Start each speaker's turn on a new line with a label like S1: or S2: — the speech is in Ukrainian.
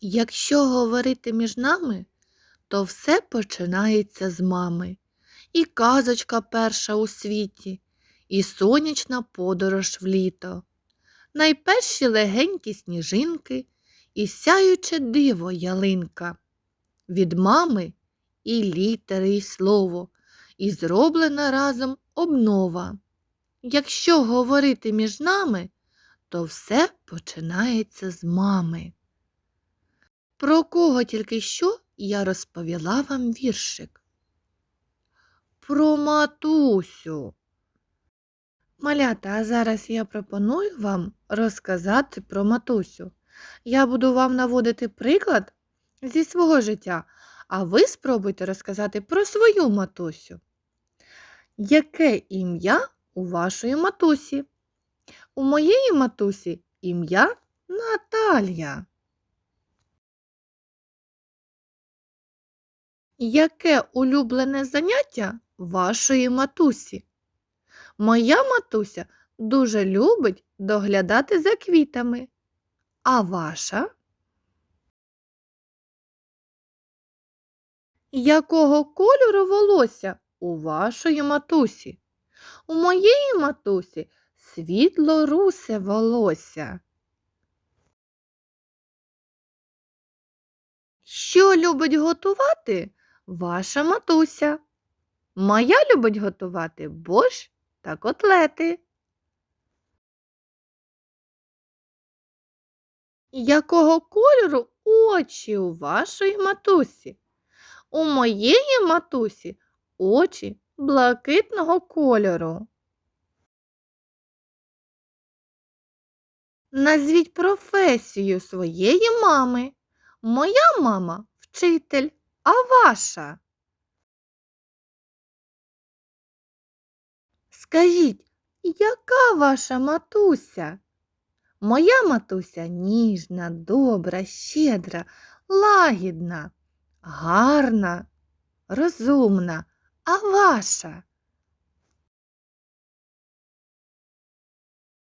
S1: Якщо говорити між нами, то все починається з мами. І казочка перша у світі, і сонячна подорож в літо. Найперші легенькі сніжинки і сяюче диво ялинка. Від мами і літери, і слово, і зроблена разом обнова. Якщо говорити між нами, то все починається з мами. Про кого тільки що я розповіла вам віршик? Про матусю. Малята, а зараз я пропоную вам розказати про матусю. Я буду вам наводити приклад зі свого життя, а ви спробуйте розказати про свою матусю. Яке ім'я у вашої матусі? У моєї матусі ім'я Наталія. Яке улюблене заняття вашої матусі? Моя матуся дуже любить доглядати за квітами. А ваша? Якого кольору волосся у вашої матусі? У моєї матусі світло русе волосся. Що любить готувати ваша матуся? Моя любить готувати борщ та котлети. Якого кольору очі у вашої матусі? У моєї матусі очі блакитного кольору. Назвіть професію своєї мами. Моя мама вчитель, а ваша? Скажіть, яка ваша матуся? Моя матуся ніжна, добра, щедра, лагідна, гарна, розумна, а ваша?